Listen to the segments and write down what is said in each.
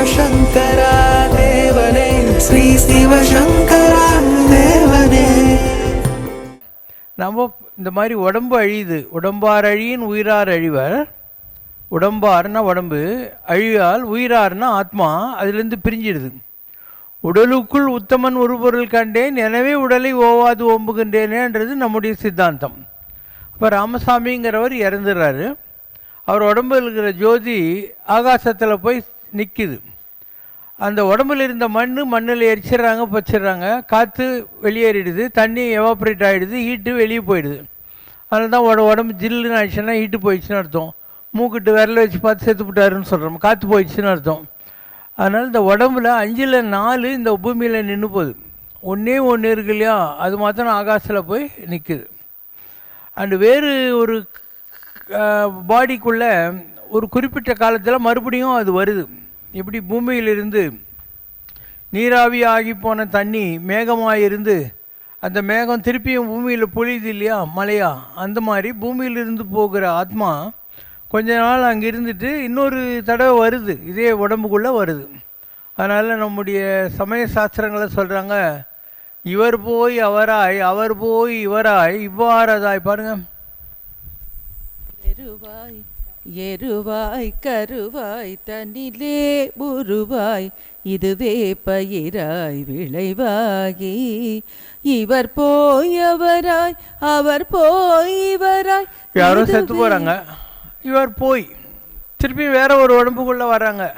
சிவசங்கரா தேவனே ஸ்ரீ சிவசங்கரா தேவனே நம்ம இந்த மாதிரி உடம்பு அழியுது. உடம்பார் அழியின் உயிரார் அழிவர். உடம்பார்னா உடம்பு அழியால் உயிரார்னா ஆத்மா அதுலேருந்து பிரிஞ்சிடுது. உடலுக்குள் உத்தமன் ஒரு பொருள் கண்டேன் எனவே உடலை ஓவாது ஓம்புகின்றேனேன்றது நம்முடைய சித்தாந்தம். அப்போ ராமசாமிங்கிறவர் இறந்துடுறாரு அவர் உடம்பு இருக்கிற ஜோதி ஆகாசத்தில் போய் நிற்கிது அந்த உடம்புல இருந்த மண் மண்ணில் எரிச்சிடுறாங்க பச்சிடுறாங்க. காற்று வெளியேறிடுது தண்ணி எவாப்ரேட் ஆகிடுது ஹீட்டு வெளியே போயிடுது. அதனால தான் உட உடம்பு ஜில்லுன்னு ஆயிடுச்சுன்னா ஹீட்டு போயிடுச்சுன்னு அர்த்தம். மூக்கிட்டு விரல வச்சு பார்த்து செத்து விட்டாருன்னு சொல்கிறோம் காற்று போயிடுச்சுன்னு அர்த்தம். அதனால் இந்த உடம்புல அஞ்சில் நாலு இந்த பூமியில் நின்று போகுது. ஒன்றே ஒன்று இருக்கு இல்லையா? அது மாத்திரம் ஆகாசில் போய் நிற்குது அண்டு வேறு ஒரு பாடிக்குள்ளே ஒரு குறிப்பிட்ட காலத்தில் மறுபடியும் அது வருது. இப்படி பூமியிலிருந்து நீராவி ஆகி போன தண்ணி மேகமாக இருந்து அந்த மேகம் திருப்பியும் பூமியில் பொழியுது இல்லையா? மழையா? அந்த மாதிரி பூமியிலிருந்து போகிற ஆத்மா கொஞ்ச நாள் அங்கே இருந்துட்டு இன்னொரு தடவை வருது. இதே உடம்புக்குள்ளே வருது. அதனால் நம்முடைய சமய சாஸ்திரங்களை சொல்கிறாங்க இவர் போய் அவராய் அவர் போய் இவராய் இவ்வாறதாய். பாருங்கள் எருவாய் கருவாய் தன்னிலே உருவாய் இதுவே பயிராய் விளைவாகி. இவர் போய் அவராய் அவர் போய் இவராய் யாரோ இதுவே- செத்து போகிறாங்க இவர் போய் திருப்பி வேற ஒரு உடம்புக்குள்ளே வர்றாங்க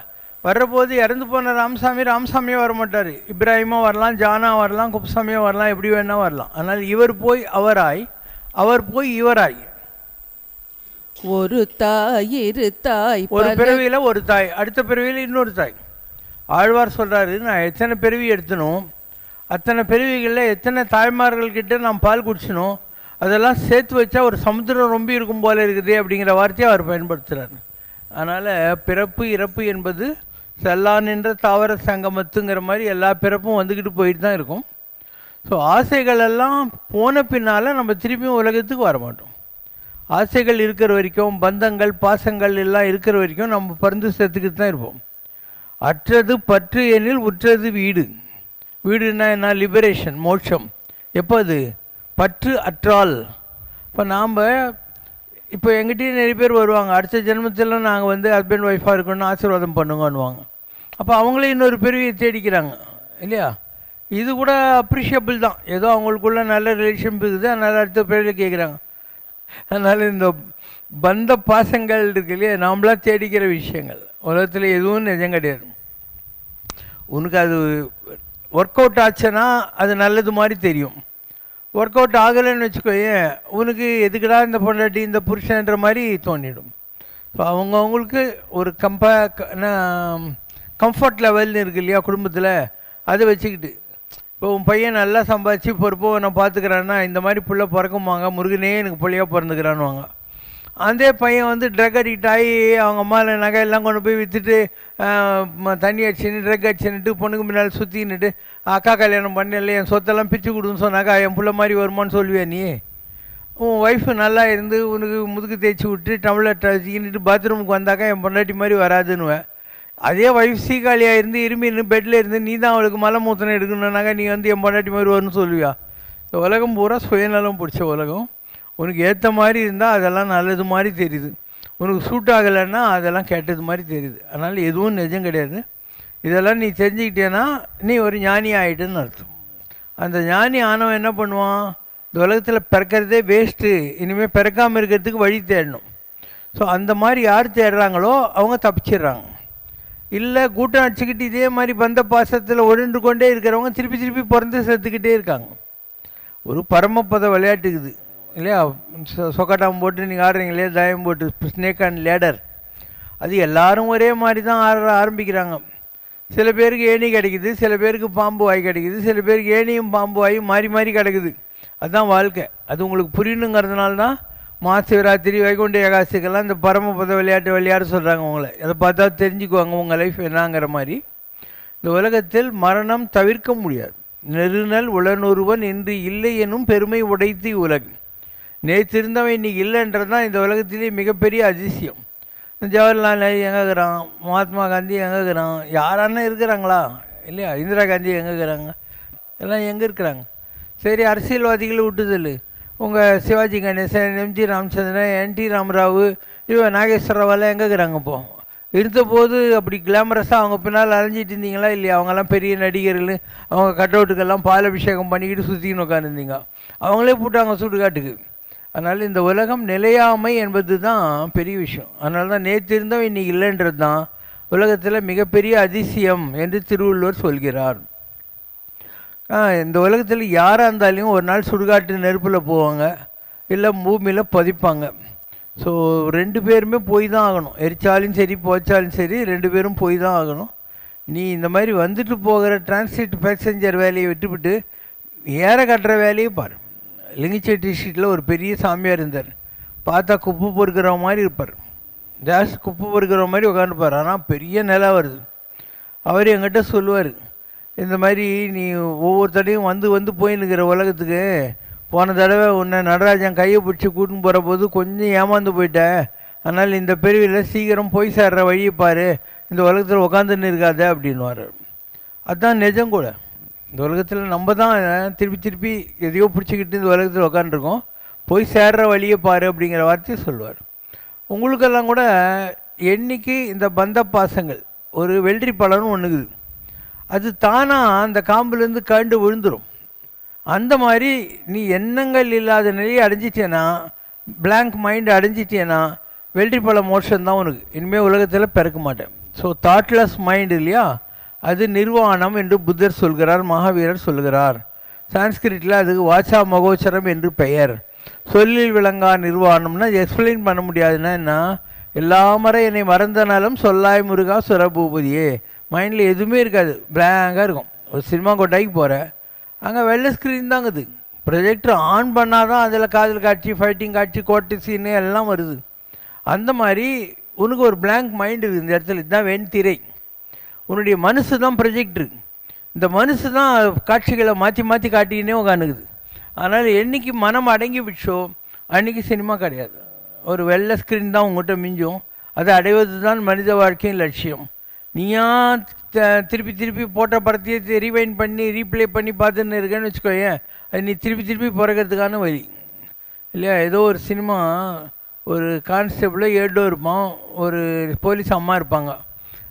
வர்றபோது இறந்து போன ராமசாமி ராமசாமியே வர மாட்டார் இப்ராஹிமா வரலாம் ஜானா வரலாம் குப்சாமியா வரலாம் எப்படி வேணா வரலாம். அதனால் இவர் போய் அவராய் அவர் போய் இவராய். ஒரு தாய் இரு தாய் ஒரு பிறவியில் ஒரு தாய் அடுத்த பிறவியில் இன்னொரு தாய். ஆழ்வார் சொல்கிறாரு நான் எத்தனை பிறவி எடுத்தனும் அத்தனை பிறவிகளில் எத்தனை தாய்மார்கள்கிட்ட நான் பால் குடிச்சனோ அதெல்லாம் சேர்த்து வச்சா ஒரு சமுத்திரம் ரொம்ப இருக்கும் போல இருக்குது அப்படிங்கிற வார்த்தையை அவர் பயன்படுத்துகிறார் அதனால் பிறப்பு இறப்பு என்பது செல்லா நின்ற தாவர சங்கமத்துங்கிற மாதிரி எல்லா பிறப்பும் வந்துக்கிட்டு போயிட்டு தான் இருக்கும். ஸோ ஆசைகள் எல்லாம் போன பின்னால் நம்ம திருப்பியும் உலகத்துக்கு வர மாட்டோம் ஆசைகள் இருக்கிற வரைக்கும் பந்தங்கள் பாசங்கள் எல்லாம் இருக்கிற வரைக்கும் நம்ம பறந்து செத்துக்கிட்டு தான் இருப்போம். அற்றது பற்று எனில் உற்றது வீடு. வீடுனா என்ன? லிபரேஷன் மோட்சம். எப்போ அது? பற்று அற்றால். இப்போ நாம் இப்போ எங்கிட்டயும் நிறைய பேர் வருவாங்க. அடுத்த ஜென்மத்தில் நாங்கள் வந்து ஹஸ்பண்ட் ஒய்ஃபாக இருக்கணும்னு ஆசீர்வாதம் பண்ணுங்கன்னுவாங்க. அப்போ அவங்களே இன்னொரு பிறவியை தேடிக்கிறாங்க. இல்லையா? இது கூட அப்ரிஷியபிள் தான். ஏதோ அவங்களுக்குள்ள நல்ல ரிலேஷன் இருக்குது. அதனால் அடுத்த பிறவியில் கேட்குறாங்க அதனால் இந்த பந்த பாசங்கள் இருக்கு இல்லையா நாமளா தேடிக்கிற விஷயங்கள். உலகத்தில் எதுவும் நிஜம் கிடையாது. உனக்கு அது ஒர்க் அவுட் ஆச்சுன்னா அது நல்லது மாதிரி தெரியும். ஒர்க் அவுட் ஆகலைன்னு வச்சுக்கோயேன் உனக்கு எதுக்குடா இந்த பொண்டாட்டி இந்த புருஷன்ற மாதிரி தோண்டிடும் ஸோ அவங்கவுங்களுக்கு ஒரு கம்பா கம்ஃபர்ட் லெவல்னு இருக்கு இல்லையா குடும்பத்தில் அதை வச்சுக்கிட்டு. இப்போ உன் பையன் நல்லா சம்பாதிச்சு பொறுப்போ நான் பார்த்துக்கிறான்னா இந்த மாதிரி பிள்ளை பிறக்குமாங்க முருகனே எனக்கு பிள்ளையாக பிறந்துக்கிறான்னுவாங்க. அதே பையன் வந்து ட்ரக் அடிக்ட் ஆகி அவங்க அம்மாவில் நகை எல்லாம் கொண்டு போய் விற்றுட்டு தண்ணி அடிச்சுன்னு ட்ரக் அடிச்சுன்னுட்டு பொண்ணுக்கு முன்னால் சுற்றின்னுட்டு அக்கா கல்யாணம் பண்ணல என் சொத்தெல்லாம் பிச்சு கொடுன்னு சொன்னாக்கா என் பிள்ளை மாதிரி வருமான்னு சொல்லுவியா நீ? உன் ஒய்ஃபு நல்லா இருந்து உனக்கு முதுகு தேய்ச்சி விட்டு டம்ளர் வச்சுக்கிட்டு பாத்ரூமுக்கு வந்தாக்கா என் பொண்டாட்டி மாதிரி வராதுன்னுவேன் அதே ஒய்ஃப் சீக்காளியாக இருந்து இருமி இருந்து பெட்டில் இருந்து நீ தான் அவளுக்கு மலை மூத்தனை எடுக்கணுன்னாக்கா நீ வந்து என் பொண்டாட்டி மாதிரி வரும்னு சொல்லுவியா? இந்த உலகம் பூரா சுயநலம் பிடிச்ச உலகம். உனக்கு ஏற்ற மாதிரி இருந்தால் அதெல்லாம் நல்லது மாதிரி தெரியுது. உனக்கு சூட் ஆகலைன்னா அதெல்லாம் கெட்டது மாதிரி தெரியுது. அதனால் எதுவும் நிஜம் கிடையாது. இதெல்லாம் நீ தெரிஞ்சுக்கிட்டேன்னா நீ ஒரு ஞானி ஆகிட்டுன்னு அர்த்தம். அந்த ஞானி ஆனவன் என்ன பண்ணுவான்? இந்த உலகத்தில் பிறக்கிறதே வேஸ்ட்டு இனிமேல் பிறக்காமல் இருக்கிறதுக்கு வழி தேடணும். ஸோ அந்த மாதிரி யார் தேடுறாங்களோ அவங்க தப்பிச்சிடுறாங்க. இல்லை கூட்டம் அடிச்சுக்கிட்டு இதே மாதிரி பந்த பாசத்தில் ஒழுண்டு கொண்டே இருக்கிறவங்க திருப்பி திருப்பி பிறந்து செத்துக்கிட்டே இருக்காங்க. ஒரு பரமபத விளையாட்டுக்குது. இல்லையா? சொ- சொக்கட்டாம் போட்டு நீங்கள் ஆடுறீங்களே தாயம் போட்டு ஸ்னேக் அண்ட் லேடர் அது எல்லாரும் ஒரே மாதிரி தான் ஆட ஆரம்பிக்கிறாங்க. சில பேருக்கு ஏணி கிடைக்குது சில பேருக்கு பாம்பு வாய் கிடைக்குது சில பேருக்கு ஏணியும் பாம்பு வாயும் மாறி மாறி கிடக்குது. அதுதான் வாழ்க்கை. அது உங்களுக்கு புரியணுங்கிறதுனால தான் மாசிவராத்திரி வைகுண்ட ஏகாசிக்கெல்லாம் இந்த பரமபத விளையாட்டு விளையாட சொல்கிறாங்க உங்களை. அதை பார்த்தா தெரிஞ்சுக்குவாங்க உங்கள் லைஃப் என்னங்கிற மாதிரி. இந்த உலகத்தில் மரணம் தவிர்க்க முடியாது. நெருநல் உளனொருவன் இன்று இல்லை எனும் பெருமை உடைத்து உலகு. நேற்றிருந்தவன் இன்னைக்கு இல்லைன்றது தான் இந்த உலகத்திலேயே மிகப்பெரிய அதிசயம். ஜவஹர்லால் நேரு எங்கே இருக்கிறான்? மகாத்மா காந்தி எங்கே இருக்கிறான்? யாரான இருக்கிறாங்களா? இல்லையா? இந்திரா காந்தி எங்கே இருக்கிறாங்க? எல்லாம் எங்கே இருக்கிறாங்க? சரி அரசியல்வாதிகளை விட்டுதல் உங்கள் சிவாஜி கணேசன் எம்ஜி ராமச்சந்திரன் என்டி ராமராவ் இவ நாகேஸ்வரவாலாம் எங்கே இருக்கிறாங்க இப்போ? இருந்தபோது அப்படி கிளாமரஸாக அவங்க பின்னால் அலைஞ்சிட்டு இருந்தீங்களா இல்லையா? அவங்கெல்லாம் பெரிய நடிகர்கள் அவங்க கட் அவுட்டுக்கெல்லாம் பால் அபிஷேகம் பண்ணிக்கிட்டு சுற்றின்னு உட்காந்துருந்தீங்க அவங்களே போட்டாங்க சுடுகாட்டுக்கு. அதனால் இந்த உலகம் நிலையாமை என்பது தான் பெரிய விஷயம். அதனால தான் நேற்று இருந்தோம் இன்றைக்கி இல்லைன்றது தான் உலகத்தில் மிகப்பெரிய அதிசயம் என்று திருவள்ளுவர் சொல்கிறார். இந்த உலகத்தில் யாராக இருந்தாலையும் ஒரு நாள் சுடுகாட்டு நெருப்பில் போவாங்க. இல்லை பூமியில் பதிப்பாங்க. ஸோ ரெண்டு பேருமே போய் தான் ஆகணும். எரிச்சாலும் சரி போச்சாலும் சரி ரெண்டு பேரும் போய் தான் ஆகணும். நீ இந்த மாதிரி வந்துட்டு போகிற டிரான்சிட் பேசஞ்சர் வேலையை விட்டுவிட்டு ஏற கட்டுற வேலையை பாரு. லிங்கிச்செட்டி ஸ்ட்ரீட்டில் ஒரு பெரிய சாமியார் இருந்தார். பார்த்தா குப்பை பொறுக்கிற மாதிரி இருப்பார். ஜாஸ்தி குப்பை பொறுக்கிற மாதிரி உட்காந்துப்பார் ஆனால் பெரிய நிலா வருது. அவர் என்கிட்ட சொல்லுவார் இந்த மாதிரி நீ ஒவ்வொரு தடையும் வந்து வந்து போயின்னுக்கிற உலகத்துக்கு போன தடவை உன்னை நடராஜன் கையை பிடிச்சி கூட்டின்னு போகிற போது கொஞ்சம் ஏமாந்து போயிட்டேன் அதனால் இந்த பிரிவில் சீக்கிரம் போய் சேர்ற வழியை பாரு. இந்த உலகத்தில் உட்காந்துன்னு இருக்காத அப்படின்னுவார். அதுதான் நிஜம் கூட. இந்த உலகத்தில் நம்ம தான் திருப்பி திருப்பி எதையோ பிடிச்சிக்கிட்டு இந்த உலகத்தில் உட்காந்துருக்கோம் போய் சேர்ற வழியை பாரு அப்படிங்கிற வார்த்தையை சொல்லுவார். உங்களுக்கெல்லாம் கூட என்றைக்கு இந்த பந்த பாசங்கள் ஒரு வெள்ளரி பழம்னு ஒன்றுக்குது அது தானாக அந்த காம்புலேருந்து கண்டு விழுந்துடும் அந்த மாதிரி நீ எண்ணங்கள் இல்லாத நிலையை அடைஞ்சிட்டேன்னா பிளாங்க் மைண்ட் அடைஞ்சிட்டேன்னா வெள்ளரி பல மோஷன் தான் உனக்கு. இனிமேல் உலகத்தில் பிறக்க மாட்டேன். ஸோ தாட்லெஸ் மைண்ட் இல்லையா? அது நிர்வாணம் என்று புத்தர் சொல்கிறார் மகாவீரர் சொல்கிறார். சான்ஸ்கிரிட்டில் அதுக்கு வாச்சா மகோச்சரம் என்று பெயர். சொல்லில் விளங்கா நிர்வாணம்னா எக்ஸ்பிளைன் பண்ண முடியாதுன்னா என்ன? எல்லா முறை என்னை மறந்தனாலும் சொல்லாய் முருகா சுரபூபதியே. மைண்டில் எதுவுமே இருக்காது. பிளாங்காக இருக்கும். ஒரு சினிமா கொட்டாய்க்கு போகிறேன் அங்கே வெள்ளை ஸ்க்ரீன் தாங்குது ப்ரொஜெக்டர் ஆன் பண்ணால் தான் அதில் காதல் காட்சி ஃபைட்டிங் காட்சி கோட்டு சீனு எல்லாம் வருது. அந்த மாதிரி உனக்கு ஒரு பிளாங்க் மைண்ட் இருக்குது இந்த இடத்துல. இதுதான் வெண்திரை உன்னுடைய மனசு தான் ப்ரொஜெக்டரு இந்த மனசு தான் காட்சிகளை மாற்றி மாற்றி காட்டிக்கினே உட்காந்துக்குது அதனால் என்னைக்கு மனம் அடங்கி விட்டோ அன்றைக்கி சினிமா கிடையாது. ஒரு வெள்ளை ஸ்க்ரீன் தான் உங்கள்கிட்ட மிஞ்சும். அதை அடைவது தான் மனித வாழ்க்கையின் லட்சியம். நீயா த- திருப்பி திருப்பி போட்ட படத்தையே ரீவைண்ட் பண்ணி ரீப்ளே பண்ணி பார்த்துன்னு இருக்கேன்னு வச்சுக்கோயேன். அது நீ திருப்பி திருப்பி பிறக்கிறதுக்கான வழி. இல்லையா? ஏதோ ஒரு சினிமா ஒரு கான்ஸ்டபிளோ ஏடோ இருப்பான். ஒரு போலீஸ் அம்மா இருப்பாங்க.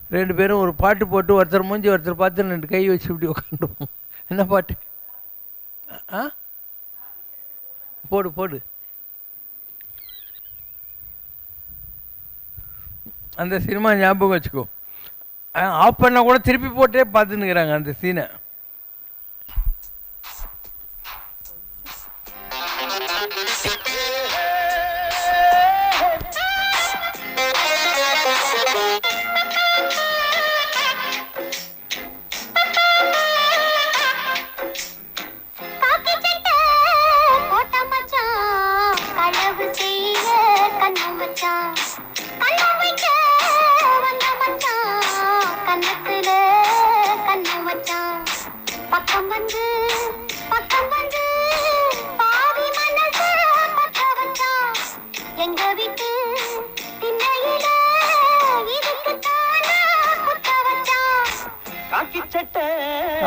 ரெண்டு பேரும் ஒரு பாட்டு போட்டு ஒருத்தர் மூஞ்சி ஒருத்தர் பார்த்து ரெண்டு கை வச்சு இப்படி உட்காந்துருப்போம் என்ன பாட்டு? ஆ போடு போடு. அந்த சினிமா ஞாபகம் வச்சுக்கோ. ஆஃப் பண்ணால் கூட திருப்பி போட்டே பார்த்துன்னுக்குறாங்க அந்த சீனை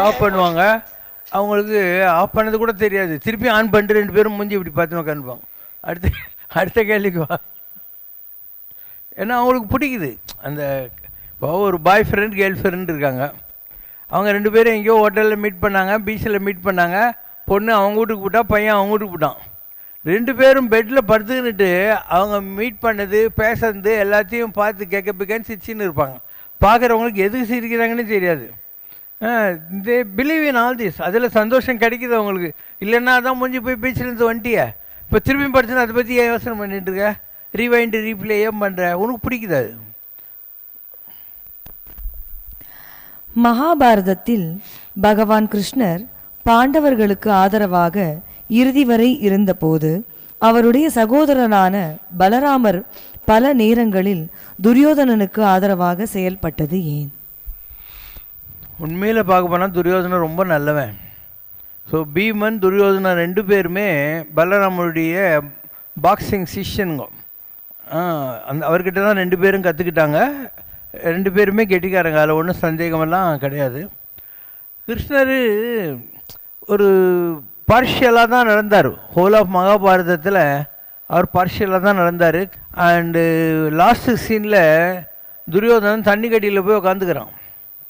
ஆஃப் பண்ணுவாங்க. அவங்களுக்கு ஆஃப் பண்ணது கூட தெரியாது. திருப்பி ஆன் பண்ணிட்டு ரெண்டு பேரும் மூஞ்சி இப்படி பார்த்து உட்காந்துப்பாங்க அடுத்த அடுத்த கேள்விக்கு வா. ஏன்னா அவங்களுக்கு பிடிக்குது. அந்த இப்போ ஒரு பாய் ஃப்ரெண்ட் கேர்ள் ஃப்ரெண்ட் இருக்காங்க. அவங்க ரெண்டு பேரும் எங்கேயோ ஹோட்டலில் மீட் பண்ணாங்க பீச்சில் மீட் பண்ணாங்க. பொண்ணு அவங்க வீட்டுக்கு போட்டால் பையன் அவங்க வீட்டுக்கு போட்டான். ரெண்டு பேரும் பெட்டில் படுத்துக்கிட்டு அவங்க மீட் பண்ணது பேசுறது எல்லாத்தையும் பார்த்து கேட்க பிக்கன்னு சிரிச்சின்னு இருப்பாங்க. பார்க்குறவங்களுக்கு எதுக்கு சிரிக்கிறாங்கன்னு தெரியாது. இந்த பிலீவ் இன் ஆல் திஸ் அதில் சந்தோஷம் கிடைக்குது அவங்களுக்கு இல்லைன்னா அதான் முடிஞ்சு போய் பீச்சிலேருந்து வண்டியை. இப்போ திரும்பி படிச்சுன்னா அதை பற்றி ஏன் யோசனை பண்ணிட்டு இருக்க? ரீவைண்டு ரீப்ளே ஏன் பண்ணுற உனக்கு பிடிக்குது அது? மகாபாரதத்தில் பகவான் கிருஷ்ணர் பாண்டவர்களுக்கு ஆதரவாக இறுதி வரை இருந்தபோது அவருடைய சகோதரனான பலராமர் பல நேரங்களில் துரியோதனனுக்கு ஆதரவாக செயல்பட்டது ஏன்? உண்மையில் பார்க்க போனால் துரியோதனன் ரொம்ப நல்லவன். ஸோ பீமன் துரியோதனன் ரெண்டு பேருமே பலராமனுடைய பாக்ஸிங் சிஷ்யனுங்க. அந்த அவர்கிட்ட தான் ரெண்டு பேரும் கற்றுக்கிட்டாங்க ரெண்டு பேருமே கெட்டிக்காரங்க அதில் ஒன்றும் சந்தேகமெல்லாம் கிடையாது. கிருஷ்ணர் ஒரு பார்ஷியலாக தான் நடந்தார். ஹோல் ஆஃப் மகாபாரதத்தில் அவர் பார்ஷியலாக தான் நடந்தார். அண்டு லாஸ்ட் சீனில் துரியோதனன் தண்ணி கட்டியில் போய் உட்காந்துக்கிறான்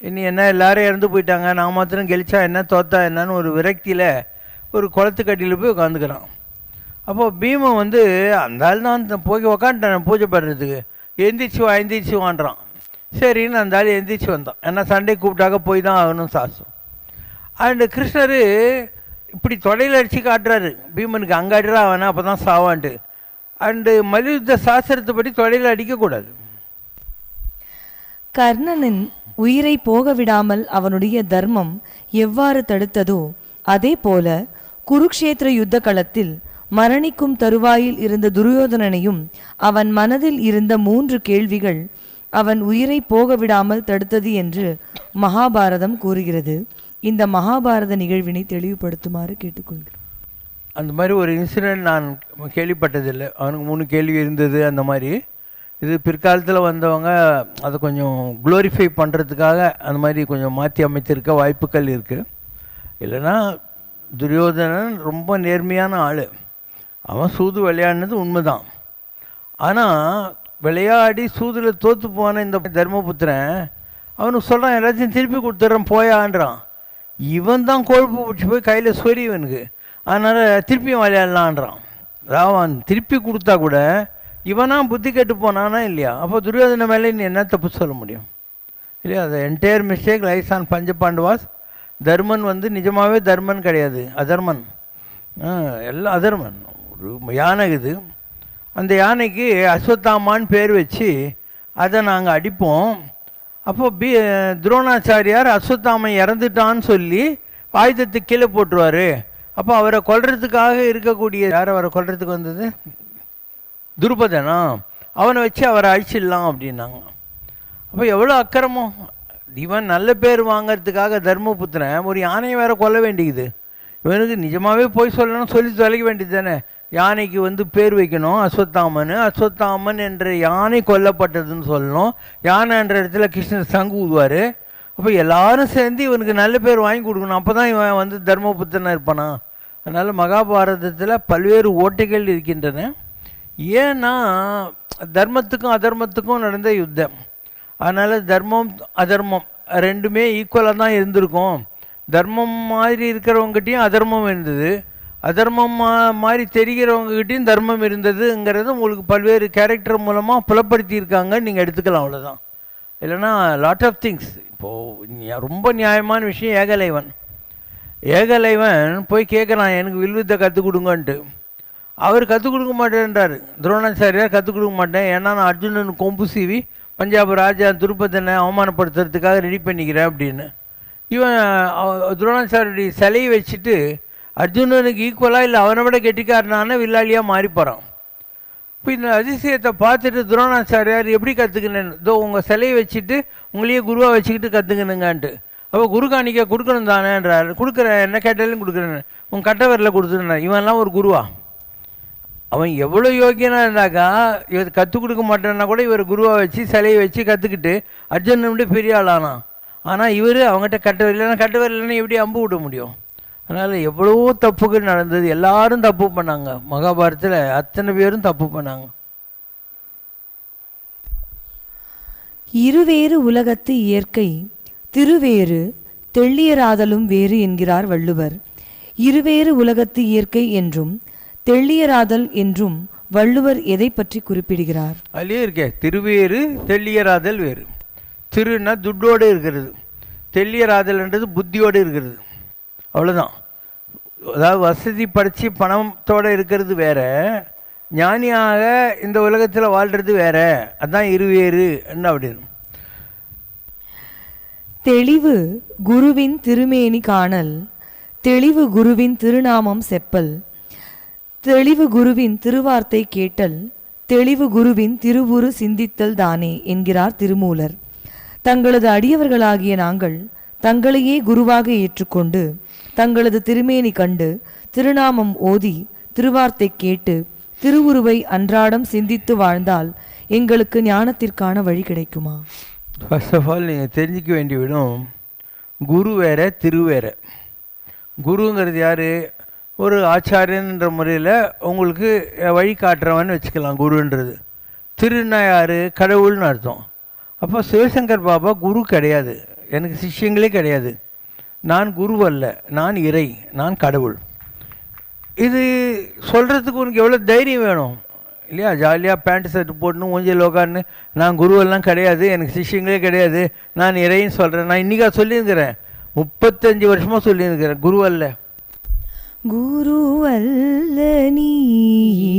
இனி என்ன எல்லாரும் இறந்து போயிட்டாங்க. நான் மாத்திரம் கெளிச்சா என்ன தோத்தா என்னன்னு ஒரு விரக்தியில் ஒரு குளத்துக்கட்டியில் போய் உட்காந்துக்கிறான் அப்போது பீமன் வந்து அந்த ஆள் தான் போய் உக்காந்துட்டேன் பூஜை பண்ணுறதுக்கு எந்திரிச்சு வா எந்திரிச்சு வான்றான். சரின்னு அந்த ஆள் எந்திரிச்சு வந்தான். ஏன்னா சண்டை கூப்பிட்டாக்க போய் தான் ஆகணும் சாசம். அண்டு கிருஷ்ணர் இப்படி தொடையில் அடித்து காட்டுறாரு. பீமனுக்கு அங்கே அடிறா அவனா அப்போ தான் சாவான்ட்டு. அண்டு மல்யுத்த சாஸ்திரத்தைப்படி தொடையில் அடிக்கக்கூடாது. கர்ணனின் உயிரை போகவிடாமல் அவனுடைய தர்மம் எவ்வாறு தடுத்ததோ அதே போல குருக்ஷேத்திர யுத்த களத்தில் மரணிக்கும் தருவாயில் இருந்த துரியோதனனையும் அவன் மனதில் இருந்த மூன்று கேள்விகள் அவன் உயிரை போகவிடாமல் தடுத்தது என்று மகாபாரதம் கூறுகிறது. இந்த மகாபாரத நிகழ்வினை தெளிவுபடுத்துமாறு கேட்டுக்கொள்கிறோம். அந்த மாதிரி ஒரு இன்சிடெண்ட் நான் கேள்விப்பட்டதில்லை. அவனுக்கு மூணு கேள்வி இருந்தது அந்த மாதிரி. இது பிற்காலத்தில் வந்தவங்க அதை கொஞ்சம் குளோரிஃபை பண்ணுறதுக்காக அந்த மாதிரி கொஞ்சம் மாற்றி அமைத்திருக்க வாய்ப்புகள் இருக்குது இல்லைன்னா துரியோதனன் ரொம்ப நேர்மையான ஆள். அவன் சூது விளையாடினது உண்மைதான். ஆனால் விளையாடி சூதில் தோற்று போன இந்த தர்மபுத்திரன் அவனுக்கு சொல்கிறான் எல்லாத்தையும் திருப்பி கொடுத்துட்றான் போயான்றான். இவன் தான் கொழுப்பு பிடிச்சி போய் கையில் சொறி இவனுக்கு. அதனால் திருப்பியும் விளையாடலான்றான். ராவன் திருப்பி கொடுத்தா கூட இவனா புத்தி கெட்டு போனானா இல்லையா? அப்போ துரியோதன மேலே நீ என்ன தப்பு சொல்ல முடியும்? இல்லையா? அது entire mistake lies on Panchapandavas Dharman வந்து நிஜமாகவே தர்மன் கிடையாது அதர்மன். எல்லாம் அதர்மன். ஒரு யானை இது. அந்த யானைக்கு அஸ்வத்தாமான்னு பேர் வச்சு அதை நாங்கள் அடிப்போம். அப்போ பி துரோணாச்சாரியார் அஸ்வத்தாமன் இறந்துட்டான்னு சொல்லி ஆயுதத்தை கீழே போட்டுருவார். அப்போ அவரை கொல்றதுக்காக இருக்கக்கூடிய யார் அவரை கொல்றதுக்கு வந்தது? துருபதனா அவனை வச்சு அவரை அழிச்சிடலாம் அப்படின்னாங்க. அப்போ எவ்வளோ அக்கிரமம் இவன் நல்ல பேர் வாங்கிறதுக்காக தர்மபுத்திரன் ஒரு யானையை வேற கொல்ல வேண்டியது. இவனுக்கு நிஜமாகவே போய் சொல்லணும் சொல்லி தொலைக்க வேண்டியது தானே யானைக்கு வந்து பேர் வைக்கணும் அஸ்வத்தாமன் அஸ்வத்தாமன் என்ற யானை கொல்லப்பட்டதுன்னு சொல்லணும். யானை என்ற இடத்துல கிருஷ்ணர் சங்கு ஊதுவார். அப்போ எல்லாரும் சேர்ந்து இவனுக்கு நல்ல பேர் வாங்கி கொடுக்கணும். அப்போ தான் இவன் வந்து தர்மபுத்திரனாக இருப்பானா? அதனால் மகாபாரதத்தில் பல்வேறு ஓட்டைகள் இருக்கின்றன. ஏன்னா தர்மத்துக்கும் அதர்மத்துக்கும் நடந்த யுத்தம். அதனால் தர்மம் அதர்மம் ரெண்டுமே ஈக்குவலாக தான் இருந்திருக்கும். தர்மம் மாதிரி இருக்கிறவங்ககிட்டையும் அதர்மம் இருந்தது. அதர்மம் மா- மாதிரி தெரிகிறவங்ககிட்டையும் தர்மம் இருந்ததுங்கிறது உங்களுக்கு பல்வேறு கேரக்டர் மூலமாக புலப்படுத்தியிருக்காங்க. நீங்கள் எடுத்துக்கலாம் அவ்வளோதான் இல்லைன்னா லாட் ஆஃப் திங்ஸ் இப்போது ரொம்ப நியாயமான விஷயம் ஏகலைவன். ஏகலைவன் போய் கேட்குறான் எனக்கு வில்வித்தை கற்றுக் கொடுங்கன்ட்டு. அவர் கற்றுக் கொடுக்க மாட்டேன்றார். துரோணாச்சாரியார் கற்றுக் கொடுக்க மாட்டேன். ஏன்னா நான் அர்ஜுனன் கொம்பு சீவி பஞ்சாப் ராஜா துருபதனை அவமானப்படுத்துறதுக்காக ரெடி பண்ணிக்கிறேன் அப்படின்னு. இவன் துரோணாச்சாரியுடைய சிலையை வச்சுட்டு அர்ஜுனனுக்கு ஈக்குவலாக இல்லை அவனை விட கெட்டிக்காரனான வில்லாளியாக மாறி போகிறான் இப்போ இந்த அதிசயத்தை பார்த்துட்டு துரோணாச்சாரியார் எப்படி கற்றுக்கினேன் இதோ உங்கள் சிலையை வச்சுட்டு உங்களையே குருவாக வச்சுக்கிட்டு கற்றுக்கணுங்கான்ட்டு அப்போ குரு காணிக்க கொடுக்கணும் தானேன்றார். கொடுக்குறேன் என்ன கேட்டாலும் கொடுக்குறேன் உன் கட்டவரில் கொடுத்துருந்தேன் இவன்லாம் ஒரு குருவா. அவன் எவ்வளோ யோக்கியனாக இருந்தாக்கா இவர் கற்றுக் கொடுக்க மாட்டேன்னா கூட இவர் குருவாக வச்சு சிலையை வச்சு கற்றுக்கிட்டு அர்ஜுனன் விட பெரிய ஆளானான் ஆனால் இவர் அவங்ககிட்ட கட்ட வரலன்னா கட்ட வரலன்னா எப்படி அம்பு விட முடியும்? அதனால் எவ்வளவோ தப்புகள் நடந்தது. எல்லாரும் தப்பு பண்ணாங்க. மகாபாரத்தில் அத்தனை பேரும் தப்பு பண்ணாங்க. இருவேறு உலகத்து இயற்கை திருவேறு தெள்ளியராதலும் வேறு என்கிறார் வள்ளுவர். இருவேறு உலகத்து இயற்கை என்றும் தெள்ளியராதல் என்றும் வள்ளுவர் எதை பற்றி குறிப்பிடுகிறார்? அதுலேயே இருக்கே திருவேறு தெள்ளியராதல் வேறு. திருன்னா துட்டோடு இருக்கிறது. தெள்ளியராதல்ன்றது புத்தியோடு இருக்கிறது. அவ்வளோதான் அதாவது வசதி படித்து பணத்தோடு இருக்கிறது வேற ஞானியாக இந்த உலகத்தில் வாழ்கிறது வேற அதான் இருவேறு என்ன அப்படின்னு தெளிவு குருவின் திருமேனி காணல் தெளிவு குருவின் திருநாமம் செப்பல் தெளிவு குருவின் திருவார்த்தை கேட்டல் தெளிவு குருவின் திருவுரு சிந்தித்தல் தானே என்கிறார் திருமூலர். தங்களது அடியவர்களாகிய நாங்கள் தங்களையே குருவாக ஏற்றுக்கொண்டு தங்களது திருமேனி கண்டு திருநாமம் ஓதி திருவார்த்தை கேட்டு திருவுருவை அன்றாடம் சிந்தித்து வாழ்ந்தால் எங்களுக்கு ஞானத்திற்கான வழி கிடைக்குமா? ஃபர்ஸ்ட் ஆஃப் ஆல் நீங்கள் தெரிஞ்சிக்க வேண்டிய விடம் குரு வேற திரு வேற. குருங்கிறது யார்? ஒரு ஆச்சாரியன்ற முறையில் உங்களுக்கு வழி காட்டுறவன்னு வச்சுக்கலாம் குருன்றது. திருன்னா யார் கடவுள்னு அர்த்தம். அப்போ சிவசங்கர் பாபா குரு கிடையாது. எனக்கு சிஷ்யங்களே கிடையாது. நான் குரு அல்ல நான் இறை நான் கடவுள். இது சொல்கிறதுக்கு உனக்கு எவ்வளோ தைரியம் வேணும்? இல்லையா? ஜாலியாக பேண்ட் ஷர்ட் போட்டுன்னு ஊஞ்சல் உக்காருன்னு நான் குருவெல்லாம் கிடையாது எனக்கு சிஷ்யங்களே கிடையாது நான் இறைன்னு சொல்கிறேன் நான் இன்றைக்கா சொல்லியிருக்கிறேன். முப்பத்தஞ்சு வருஷமாக சொல்லியிருக்கிறேன் குரு அல்ல குரு அல்ல நீ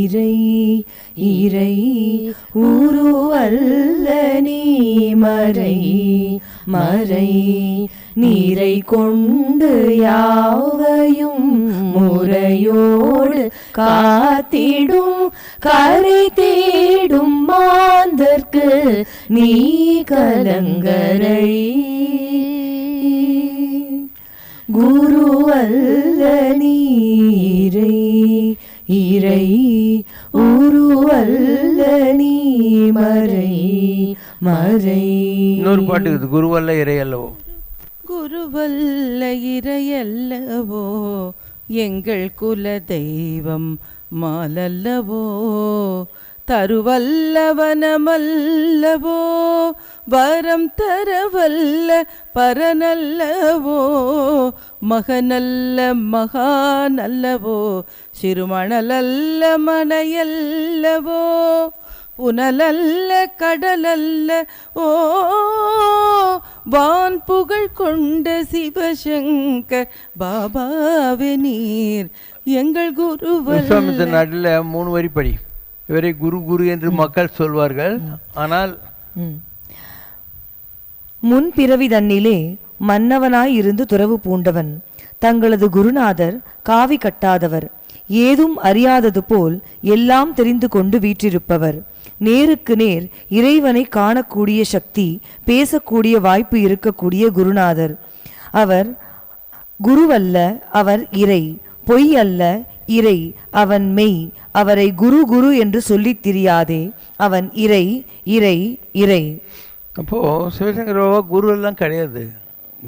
இறை இறை. உரு அல்ல நீ மறை மறை. நீரை கொண்டு யாவையும் முறையோடு காத்திடும் கரை தேடும் மாந்தர்க்கு நீ கலங்கரை. குரு அல்ல நீரை. இறை உரு அல்ல நீ மறை மறை. இன்னொரு பாட்டு இருக்குது குரு அல்ல இறை அல்லவோ? குருவல்ல இறையல்லவோ எங்கள் குல தெய்வம் மாலல்லவோ தருவல்லவனமல்லவோ வரம் தரவல்ல பரநல்லவோ மகனல்ல மகானல்லவோ சிறுமணலல்ல மனையல்லவோ புனலல்ல கடலல்ல ஓ வான் புகழ் கொண்ட சிவசங்கர் பாபாவே நீர் எங்கள் விஸ்வாமித்திர நாட்டில் மூணு வரி படி இவரை குரு குரு என்று மக்கள் சொல்வார்கள். ஆனால். முன் பிறவி தன்னிலே மன்னவனாய் இருந்து துறவு பூண்டவன். தங்களது குருநாதர் காவி கட்டாதவர். ஏதும் அறியாதது போல் எல்லாம் தெரிந்து கொண்டு வீற்றிருப்பவர். நேருக்கு நேர் இறைவனை காணக்கூடிய சக்தி பேசக்கூடிய வாய்ப்பு இருக்கக்கூடிய குருநாதர். அவர் குருவல்ல அவர் இறை. பொய் அல்ல இறை அவன் மெய் அவரை குரு குரு என்று சொல்லி திரியாதே. அவன் இறை இறை இறை. அப்போது சிவசங்கர் பாபா குரு எல்லாம் கிடையாது.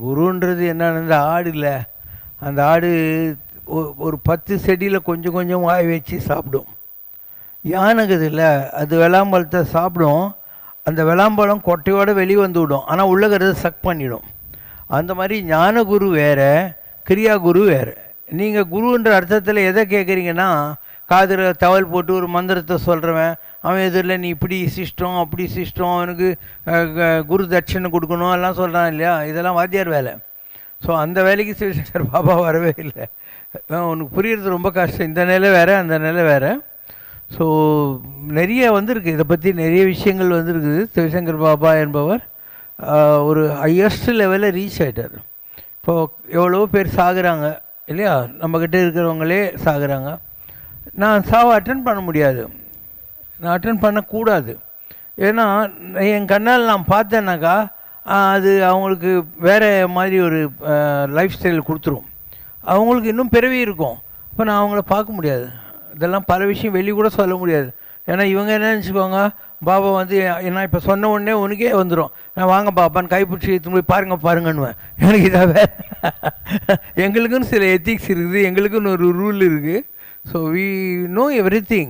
குருன்றது என்னன்னு இந்த ஆடு இல்லை அந்த ஆடு ஒ- ஒரு பத்து செடியில் கொஞ்சம் கொஞ்சம் வாய் வச்சு சாப்பிடும். யானைக்குது இல்லை. அது விளாம்பழத்தை சாப்பிடும். அந்த விளாம்பழம் கொட்டையோடு வெளியே வந்து விடும். ஆனால் உள்ளங்கிறத சக் பண்ணிடும். அந்த மாதிரி ஞான குரு கிரியா குரு வேறு. நீங்கள் குருன்ற அர்த்தத்தில் எதை கேட்குறீங்கன்னா காதில் தவல் போட்டு ஒரு மந்திரத்தை சொல்கிறவன் அவன் எதிரில் நீ இப்படி சிஷ்டம் அப்படி சிஷ்டம் அவனுக்கு க- குரு தட்சிணை கொடுக்கணும் எல்லாம் சொல்கிறான் இல்லையா? இதெல்லாம் வாத்தியார் வேலை. ஸோ அந்த வேலைக்கு சிவசங்கர் பாபா வரவே இல்லை. உனக்கு புரியுறது ரொம்ப கஷ்டம். இந்த நிலை வேறு அந்த நிலை வேறு. ஸோ நிறைய வந்திருக்கு. இதை பற்றி நிறைய விஷயங்கள் வந்திருக்குது சிவசங்கர் பாபா என்பவர் ஒரு ஹையஸ்ட் லெவலில் ரீச் ஆயிட்டார். இப்போது எவ்வளவோ பேர் சாகுறாங்க. இல்லையா? நம்மக்கிட்ட இருக்கிறவங்களே சாகுறாங்க. நான் சாவை அட்டன் பண்ண முடியாது. நான் அட்டன் பண்ணக்கூடாது. ஏன்னா என் கண்ணால் நான் பார்த்தேன்னாக்கா அது அவங்களுக்கு வேறு மாதிரி ஒரு லைஃப் ஸ்டைல் கொடுத்துரும். அவங்களுக்கு இன்னும் பிறவி இருக்கும். இப்போ நான் அவங்கள பார்க்க முடியாது. இதெல்லாம் பல விஷயம் வெளியே கூட சொல்ல முடியாது. ஏன்னா இவங்க என்ன நினச்சிக்கோங்க பாபா வந்து என்ன இப்போ சொன்ன உடனே உனக்கே வந்துடும் நான் வாங்க பாப்பான்னு கைப்பிடிச்சி எடுத்து போய் பாருங்க பாருங்கன்னுவேன். எனக்கு இதாக எங்களுக்குன்னு சில எத்திக்ஸ் இருக்குது எங்களுக்குன்னு ஒரு ரூல் இருக்குது. ஸோ வி நோ எவ்ரி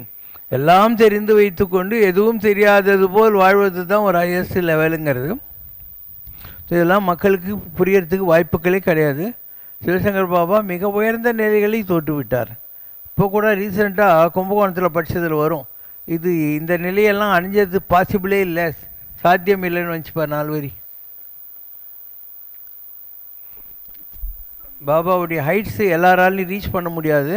எல்லாம் தெரிந்து வைத்துக்கொண்டு எதுவும் தெரியாதது போல் வாழ்வது தான் ஒரு ஹையஸ்ட் லெவலுங்கிறது ஸோ இதெல்லாம் மக்களுக்கு புரியறதுக்கு வாய்ப்புகளே கிடையாது. சிவசங்கர் பாபா மிக உயர்ந்த நிலைகளை தோற்றுவிட்டார். இப்போ கூட ரீசெண்டாக கும்பகோணத்தில் படித்ததில் வரும். இது இந்த நிலையெல்லாம் அணிஞ்சது பாசிபிளே இல்லை. சாத்தியம் இல்லைன்னு வந்துச்சுப்பா நாலு வரி பாபாவுடைய ஹைட்ஸு எல்லாராலையும் ரீச் பண்ண முடியாது.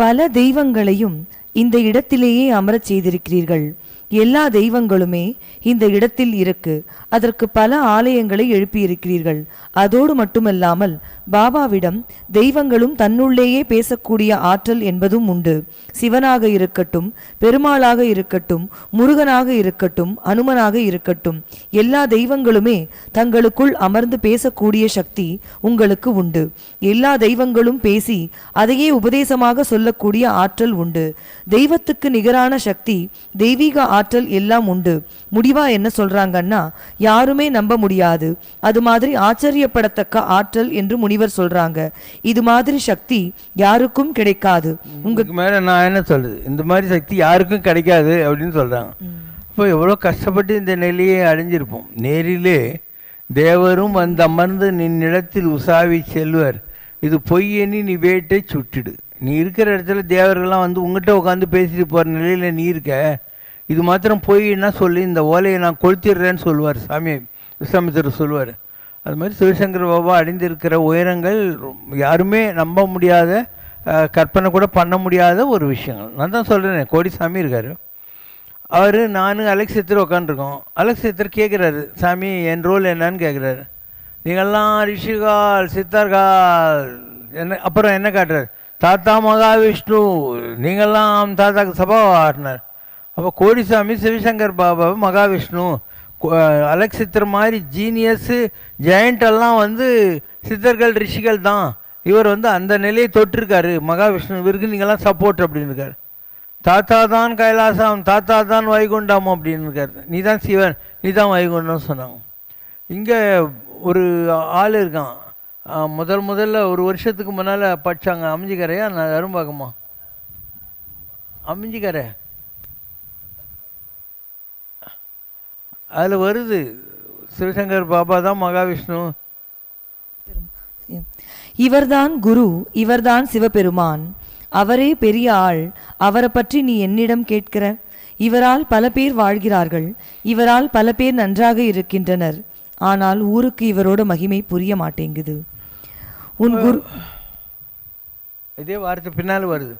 பல தெய்வங்களையும் இந்த இடத்திலேயே அமரச் செய்திருக்கிறீர்கள். எல்லா தெய்வங்களுமே இந்த இடத்தில் இருக்கு. அதற்கு பல ஆலயங்களை எழுப்பியிருக்கிறீர்கள். அதோடு மட்டுமல்லாமல் பாபாவிடம் தெய்வங்களும் தன்னுள்ளேயே பேசக்கூடிய ஆற்றல் என்பதும் உண்டு. சிவனாக இருக்கட்டும் பெருமாளாக இருக்கட்டும் முருகனாக இருக்கட்டும் அனுமனாக இருக்கட்டும் எல்லா தெய்வங்களுமே தங்களுக்குள் அமர்ந்து பேசக்கூடிய சக்தி உங்களுக்கு உண்டு. எல்லா தெய்வங்களும் பேசி அதையே உபதேசமாக சொல்லக்கூடிய ஆற்றல் உண்டு. தெய்வத்துக்கு நிகரான சக்தி தெய்வீக ஆற்றல் எல்லாம் உண்டு. முடிவா என்ன சொல்றாங்கன்னா யாருமே நம்ப முடியாது. அது மாதிரி ஆச்சரியப்படத்தக்க ஆற்றல் என்று முனிவர் சொல்றாங்க இது மாதிரி சக்தி யாருக்கும் கிடைக்காது. உங்களுக்கு மேலே நான் என்ன சொல்றது? இந்த மாதிரி சக்தி யாருக்கும் கிடைக்காது அப்படின்னு சொல்கிறாங்க இப்போ எவ்வளோ கஷ்டப்பட்டு இந்த நிலையை அடைஞ்சிருப்போம் நேரிலே தேவரும் வந்து அமர்ந்து நின்னிடத்தில் உசாவி செல்வர். இது பொய் எண்ணி நீ வேட்டை சுட்டிடு. நீ இருக்கிற இடத்துல தேவர்கள்லாம் வந்து உங்ககிட்ட உட்காந்து பேசிட்டு போகிற நிலையில் நீ இருக்க. இது மாத்திரம் பொய்ன்னா சொல்லி இந்த ஓலையை நான் கொளுத்திடுறேன்னு சொல்லுவார். சாமி விஸ்வாமித்திரர் சொல்லுவார். அது மாதிரி சிவசங்கர் பாபா அடைந்திருக்கிற உயரங்கள் யாருமே நம்ப முடியாத கற்பனை கூட பண்ண முடியாத ஒரு விஷயங்கள். நான் தான் சொல்கிறேன் கோடிசாமி இருக்கார். அவர் நான் அலெக்சியத்தர் உட்காந்துருக்கோம் அலெக்சியத்தர் கேட்குறாரு சாமி என் ரோல் என்னன்னு கேட்குறாரு நீங்கள்லாம் ரிஷிகால் சித்தார்கள் என்ன அப்புறம் என்ன காட்டுறாரு? தாத்தா மகாவிஷ்ணு நீங்கள்லாம் தாத்தாக்கு சபா ஆட்டினார். அப்போ கோடிசாமி சிவசங்கர் பாபா மகாவிஷ்ணு அலெக் சித்தர் மாதிரி ஜீனியஸு ஜெயண்டெல்லாம் வந்து சித்தர்கள் ரிஷிகள் தான். இவர் வந்து அந்த நிலையை தொட்டிருக்காரு மகாவிஷ்ணு இவருக்கு சப்போர்ட் அப்படின்னு இருக்கார். தாத்தா தான் கைலாசம் தாத்தா தான் வைகுண்டம் அப்படின்னு இருக்கார். நீ தான் சிவன் நீ தான் வைகுண்டம் சொன்னாங்க. இங்கே ஒரு ஆள் இருக்கான். முதல் முதல்ல ஒரு வருஷத்துக்கு முன்னால் படித்தாங்க அமைஞ்சிக்கரையா? நான் அரும்பாக்கம்மா அமைஞ்சிக்கரை. அதில் வருது. சிவசங்கர் பாபா தான் மகாவிஷ்ணு. இவர்தான் குரு இவர்தான் சிவபெருமான். அவரே பெரிய ஆள். அவரை பற்றி நீ என்னிடம் கேட்கிற? இவரால் பல பேர் வாழ்கிறார்கள். இவரால் பல பேர் நன்றாக இருக்கின்றனர். ஆனால் ஊருக்கு இவரோட மகிமை புரிய மாட்டேங்குது. உன் குரு இதே வார்த்தை பின்னால் வருது.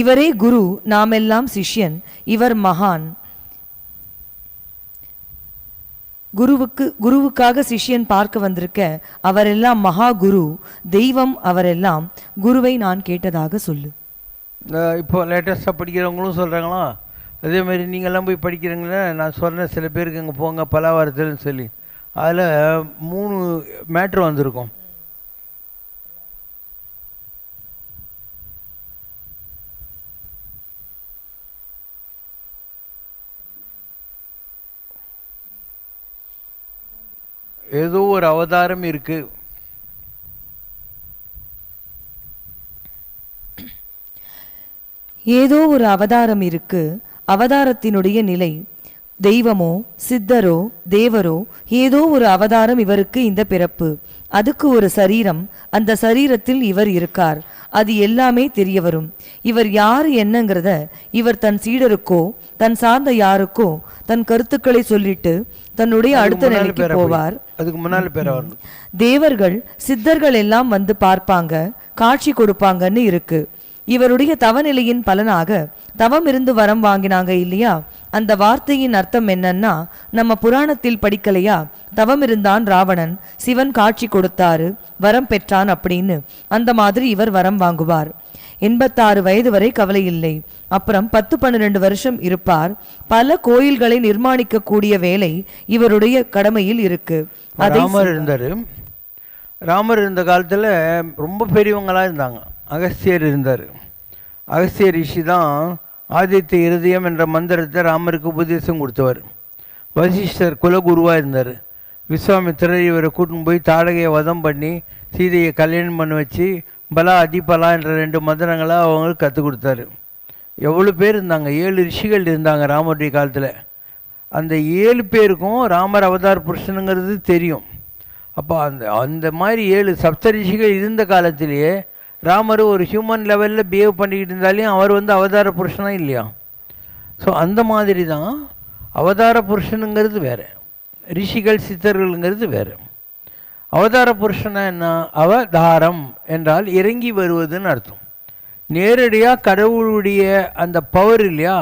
இவரே குரு நாமெல்லாம் சிஷ்யன் இவர் மகான். குருவுக்கு குருவுக்காக சிஷ்யன் பார்க்க வந்திருக்க அவரெல்லாம் மகா குரு தெய்வம் அவரெல்லாம். குருவை நான் கேட்டதாக சொல்லு. இப்போ லேட்டஸ்ட்டாக படிக்கிறவங்களும் சொல்கிறாங்களா அதே மாதிரி நீங்கள்லாம் போய் படிக்கிறீங்களே? நான் சொன்னேன் சில பேருக்கு இங்கே போங்க பலாவாரத்துலன்னு சொல்லி. அதில் மூணு மேட்ரு வந்திருக்கும். ஏதோ ஒரு அவதாரம் இருக்கு. ஏதோ ஒரு அவதாரம் இருக்கு. அவதாரத்தினுடைய நிலை தெய்வமோ சித்தரோ தேவரோ ஏதோ ஒரு அவதாரம் இவருக்கு இந்த பிறப்பு. அதுக்கு ஒரு சரீரம் அந்த சரீரத்தில் இவர் இருக்கார். அது எல்லாமே தெரிய வரும் இவர் யார் என்னங்கிறத இவர் தன் சீடருக்கோ தன் சார்ந்த யாருக்கோ தன் கருத்துக்களை சொல்லிட்டு தன்னுடைய அடுத்த நிலைக்கு. போவார். அதுக்கு முன்னால் பேர தேவர்கள் சித்தர்கள் எல்லாம் வந்து பார்ப்பாங்க காட்சி கொடுப்பாங்கன்னு இருக்கு. இவருடைய தவநிலையின் பலனாக தவம் இருந்து வரம் வாங்கினாங்க இல்லையா? அந்த வார்த்தையின் அர்த்தம் என்னன்னா நம்ம புராணத்தில் படிக்கலையா? தவம் இருந்தான் ராவணன் சிவன் காட்சி கொடுத்தாரு வரம் பெற்றான் அப்படின்னு. அந்த மாதிரி இவர் வரம் வாங்குவார். எண்பத்தாறு வயது வரை கவலை இல்லை அப்புறம் பத்து பன்னிரண்டு வருஷம் இருப்பார். பல கோயில்களை நிர்மாணிக்க கூடிய வேலை இவருடைய கடமையில் இருக்கு. ராமர் இருந்தார். ராமர் இருந்த காலத்தில் ரொம்ப பெரியவங்களாக இருந்தாங்க. அகஸ்தியர் இருந்தார். அகஸ்தியர் ரிஷி தான் ஆதித்ய இருதயம் என்ற மந்திரத்தை ராமருக்கு உபதேசம் கொடுத்தவர். வசிஷ்டர் குலகுருவாக இருந்தார். விஸ்வாமித்திரர் இவரை கூட்டின்னு போய் தாடகையை வதம் பண்ணி சீதையை கல்யாணம் பண்ண வச்சு பலா அதிபலா என்ற ரெண்டு மந்திரங்களை அவங்களுக்கு கற்றுக் கொடுத்தாரு. எவ்வளோ பேர் இருந்தாங்க? ஏழு ரிஷிகள் இருந்தாங்க ராமருடைய காலத்தில். அந்த ஏழு பேருக்கும் ராமர் அவதார் புருஷனுங்கிறது தெரியும். அப்போ அந்த அந்த மாதிரி ஏழு சப்தரிஷிகள் இருந்த காலத்திலேயே ராமர் ஒரு ஹியூமன் லெவலில் பிஹேவ் பண்ணிக்கிட்டு இருந்தாலையும் அவர் வந்து அவதார புருஷனாக இல்லையா? ஸோ அந்த மாதிரி தான் அவதார புருஷனுங்கிறது வேறு. ரிஷிகள் சித்தர்களுங்கிறது வேறு. அவதார புருஷனா என்ன? அவதாரம் என்றால் இறங்கி வருவதுன்னு அர்த்தம். நேரடியாக கடவுளுடைய அந்த பவர் இல்லையா?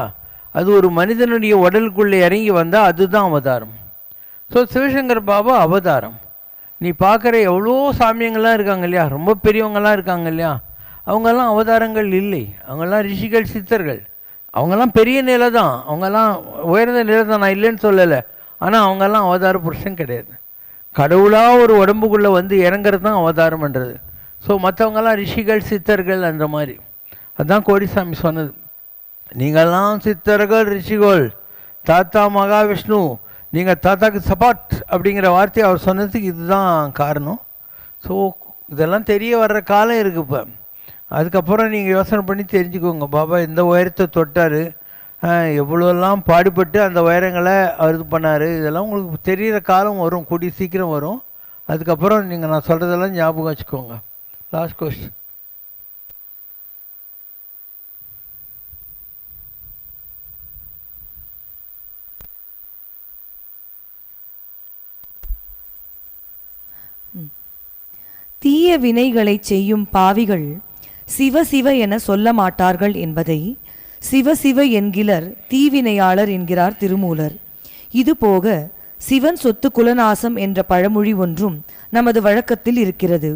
அது ஒரு மனிதனுடைய உடலுக்குள்ளே இறங்கி வந்தால் அதுதான் அவதாரம். ஸோ சிவசங்கர் பாபா அவதாரம். நீ பார்க்குற எவ்வளோ சாமியங்கள்லாம் இருக்காங்க இல்லையா? ரொம்ப பெரியவங்கள்லாம் இருக்காங்க இல்லையா? அவங்கெல்லாம் அவதாரங்கள் இல்லை. அவங்கெல்லாம் ரிஷிகள் சித்தர்கள். அவங்கெல்லாம் பெரிய நிலை தான் அவங்கெல்லாம் உயர்ந்த நிலை தான் நான் இல்லைன்னு சொல்லலை. ஆனால் அவங்கெல்லாம் அவதார புருஷன் கிடையாது. கடவுளாக ஒரு உடம்புக்குள்ளே வந்து இறங்குறது தான் அவதாரம்ன்றது. ஸோ மற்றவங்கெல்லாம் ரிஷிகள் சித்தர்கள் அந்த மாதிரி. அதுதான் கோடிசாமி சொன்னது. நீங்கள்லாம் சித்தர்கள் ரிஷிகள் தாத்தா மகாவிஷ்ணு நீங்கள் தாத்தாக்கு சப்பாட் அப்படிங்கிற வார்த்தையை அவர் சொன்னதுக்கு இதுதான் காரணம். ஸோ இதெல்லாம் தெரிய வர்ற காலம் இருக்குது இப்போ. அதுக்கப்புறம் நீங்கள் யோசனை பண்ணி தெரிஞ்சுக்கோங்க. பாபா இந்த உயரத்தை தொட்டார். எவ்வளோலாம் பாடுபட்டு அந்த உயரங்களை அவர் இது பண்ணார் இதெல்லாம் உங்களுக்கு தெரிகிற காலம் வரும் கூடி சீக்கிரம் வரும். அதுக்கப்புறம் நீங்கள் நான் சொல்கிறதெல்லாம் ஞாபகம் வச்சுக்கோங்க. லாஸ்ட் கொஸ்டின் தீய வினைகளை செய்யும் பாவிகள் சிவ சிவ என சொல்ல மாட்டார்கள் என்பதை சிவ சிவ என்கிலர் தீவினையாளர் என்கிறார் திருமூலர். இதுபோக சிவன் சொத்து குலநாசம் என்ற பழமொழி ஒன்றும் நமது வழக்கத்தில் இருக்கிறது.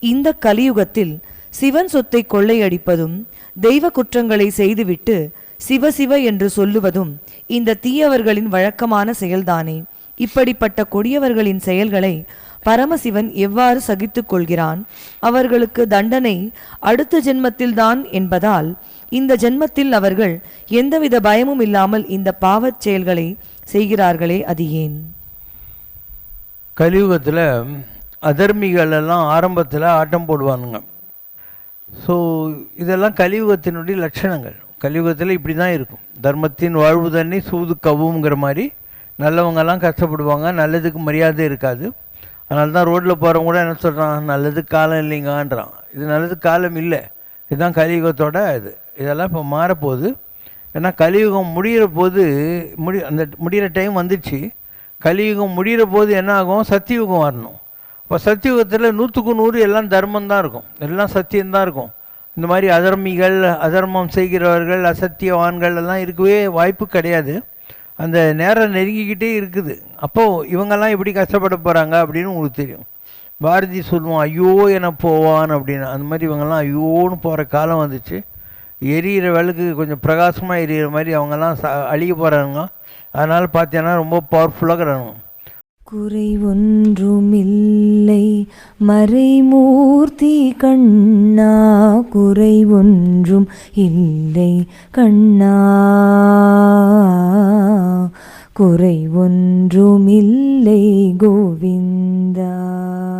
இந்த கலியுகத்தில் சிவன் சொத்தை கொள்ளையடிப்பதும் தெய்வ குற்றங்களை செய்துவிட்டு சிவ சிவ என்று சொல்லுவதும் இந்த தீயவர்களின் வழக்கமான செயல்தானே. இப்படிப்பட்ட கொடியவர்களின் செயல்களை பரமசிவன் எவ்வாறு சகித்துக் கொள்கிறான்? அவர்களுக்கு தண்டனை அடுத்த ஜென்மத்தில்தான் என்பதால் இந்த ஜென்மத்தில் அவர்கள் எந்தவித பயமும் இல்லாமல் இந்த பாவச் செயல்களை செய்கிறார்களே அது ஏன்? கலியுகத்தில் அதர்மிகள் எல்லாம் ஆரம்பத்தில் ஆட்டம் போடுவானுங்க. ஸோ இதெல்லாம் கலியுகத்தினுடைய லட்சணங்கள். கலியுகத்தில் இப்படி தான் இருக்கும். தர்மத்தின் வாழ்வு தண்ணி சூது கவுங்கிற மாதிரி நல்லவங்கெல்லாம் கஷ்டப்படுவாங்க நல்லதுக்கு மரியாதை இருக்காது. அதனால தான் ரோட்டில் போகிறவங்க கூட என்ன சொல்கிறான் நல்லதுக்கு காலம் இல்லைங்கன்றான். இது நல்லதுக்கு காலம் இல்லை. இதுதான் கலியுகத்தோட இது. இதெல்லாம் இப்போ மாறப்போகுது. ஏன்னா கலியுகம் முடிகிற போது முடி அந்த முடிகிற டைம் வந்துடுச்சு கலியுகம் முடிகிற போது என்ன ஆகும் சத்தியுகம் வரணும். இப்போ சத்தியுகத்தில் நூற்றுக்கு நூறு எல்லாம் தர்மம் தான் இருக்கும். எல்லாம் சத்தியம்தான் இருக்கும். இந்த மாதிரி அதர்மிகள் அதர்மம் செய்கிறவர்கள் அசத்தியவான்கள் எல்லாம் இருக்கவே வாய்ப்பு கிடையாது. அந்த நேரம் நெருங்கிக்கிட்டே இருக்குது. அப்போது இவங்கெல்லாம் எப்படி கஷ்டப்பட போகிறாங்க அப்படின்னு உங்களுக்கு தெரியும். பாரதி சொல்லுவோம் ஐயோ என போவான் அப்படின்னு. அந்த மாதிரி இவங்கெல்லாம் ஐயோன்னு போகிற காலம் வந்துச்சு. எரியிற விளக்கு கொஞ்சம் பிரகாசமாக எரியிற மாதிரி அவங்கெல்லாம் ச அழிய போகிறாங்க அதனால் பார்த்தீங்கன்னா ரொம்ப பவர்ஃபுல்லாக இருக்கிறாங்க குறை ஒன்றுமில்லை. மறைமூர்த்தி கண்ணா குறை ஒன்றும் இல்லை. கண்ணா குறை ஒன்றுமில்லை. கோவிந்தா.